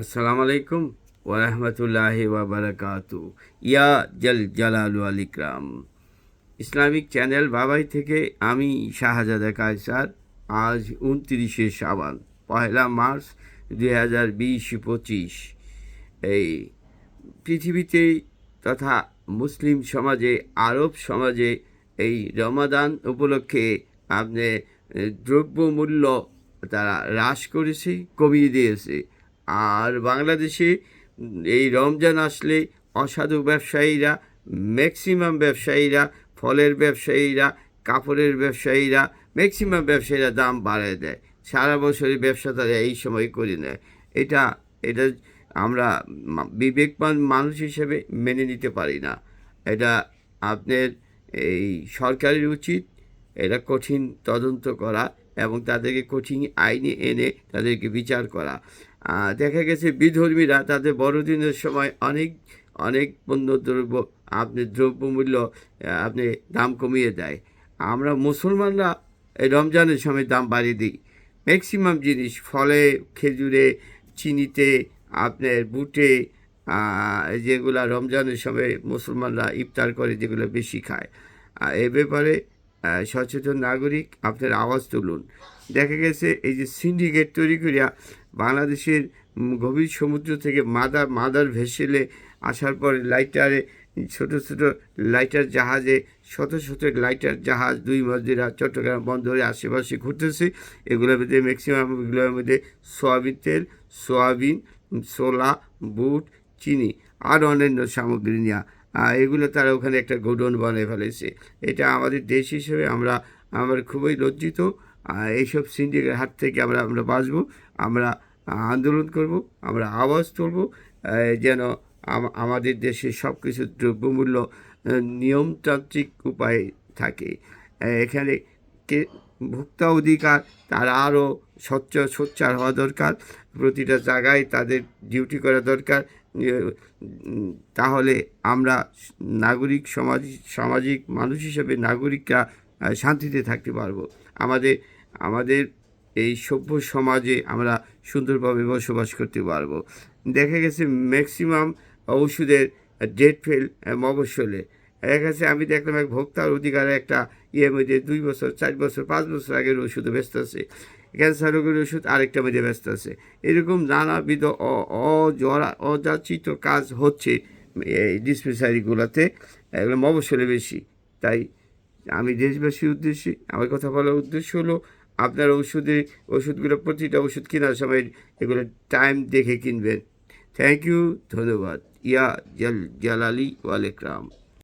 আসসালামু আলাইকুম ওরহমতুল্লাহ ওবরাকাতু ইয়া জল জালাল আল ইকরাম। ইসলামিক চ্যানেল বাবাই থেকে আমি শাহজাদা কায়সার, আজ উনত্রিশে সাবান পয়লা মার্চ দুই হাজার বিশ পঁচিশ। এই পৃথিবীতে তথা মুসলিম সমাজে, আরব সমাজে এই রমাদান উপলক্ষে আপনি দ্রব্যমূল্য তারা হ্রাস করেছে, কমিয়ে দিয়েছে। আর বাংলাদেশে এই রমজান আসলে অসাধু ব্যবসায়ীরা ম্যাক্সিমাম ব্যবসায়ীরা, ফলের ব্যবসায়ীরা, কাপড়ের ব্যবসায়ীরা ম্যাক্সিমাম ব্যবসায়ীরা দাম বাড়ায় দেয়। সারা বছরের ব্যবসা তারা এই সময় করে নেয়। এটা এটা আমরা বিবেকবান মানুষ হিসেবে মেনে নিতে পারি না। এটা আপনার এই সরকারের উচিত, এটা কঠিন তদন্ত করা এবং তাদেরকে কঠিন আইনে এনে তাদেরকে বিচার করা। দেখা গেছে বিধর্মীরা তাদের বড়দিনের সময় অনেক অনেক পণ্যদ্রব্য, আপনি দ্রব্যমূল্য আপনি দাম কমিয়ে দেয়। আমরা মুসলমানরা এই রমজানের সময় দাম বাড়িয়ে দিই। ম্যাক্সিমাম জিনিস, ফলে, খেজুরে, চিনিতে, আপনার বুটে যেগুলা রমজানের সময় মুসলমানরা ইফতার করে, যেগুলো বেশি খায়। এ ব্যাপারে সচেতন নাগরিক, আপনার আওয়াজ তুলুন। দেখা গেছে এই যে সিন্ডিকেট তৈরি করিয়া বাংলাদেশের গভীর সমুদ্র থেকে মাদার মাদার ভেসেলে আসার পরে লাইটারে ছোট ছোট লাইটার জাহাজে, শত শত লাইটার জাহাজ দুই মসজিদা চট্টগ্রাম বন্দরে আশেপাশে ঘুরতেছে। এগুলোর মধ্যে ম্যাক্সিমাম এগুলোর মধ্যে সয়াবিন তেল, সয়াবিন ছোলা, বুট, চিনি আর অন্যান্য সামগ্রী নেওয়া এগুলো তারা ওখানে একটা গোডন বানিয়ে ফেলেছে। এটা আমাদের দেশ হিসেবে আমরা আমরা খুবই লজ্জিত। এইসব সিন্ডিকের হাত থেকে আমরা আমরা বাঁচবো, আমরা আন্দোলন করব, আমরা আওয়াজ তুলব যেন আমাদের দেশে সব কিছু দ্রব্যমূল্য নিয়মতান্ত্রিক উপায়ে থাকে। এখানে কে, ভোক্তা অধিকার, তারা আরও স্বচ্ছ, সোচ্চার হওয়া দরকার। প্রতিটা জায়গায় তাদের ডিউটি করা দরকার। তাহলে আমরা নাগরিক সমাজ, সামাজিক মানুষ হিসেবে নাগরিকরা শান্তিতে থাকতে পারব। আমাদের আমাদের এই সভ্য সমাজে আমরা সুন্দরভাবে বসবাস করতে পারব। দেখা গেছে ম্যাক্সিমাম ওষুধের ডেট ফেল মফসলে দেখা গেছে আমি দেখলাম এক ভোক্তার অধিকারে একটা মধ্যে দুই বছর, চার বছর, পাঁচ বছর আগের ওষুধ ব্যস্ত আছে। ক্যান্সার রোগের ওষুধ আরেকটা মধ্যে ব্যস্ত আছে। এরকম নানাবিধ অজরা অযাচিত কাজ হচ্ছে এই ডিসপেন্সারিগুলোতে এগুলো মফসলে বেশি। তাই আমি দেশবাসীর উদ্দেশ্যে, আমার কথা বলার উদ্দেশ্য হলো, আপনার ওষুধে, ওষুধগুলো প্রতিটা ওষুধ কেনার সময় এগুলো টাইম দেখে কিনবেন। থ্যাংক ইউ ধন্যবাদ। ইয়া জাল, জালালি ওয়ালেকরাম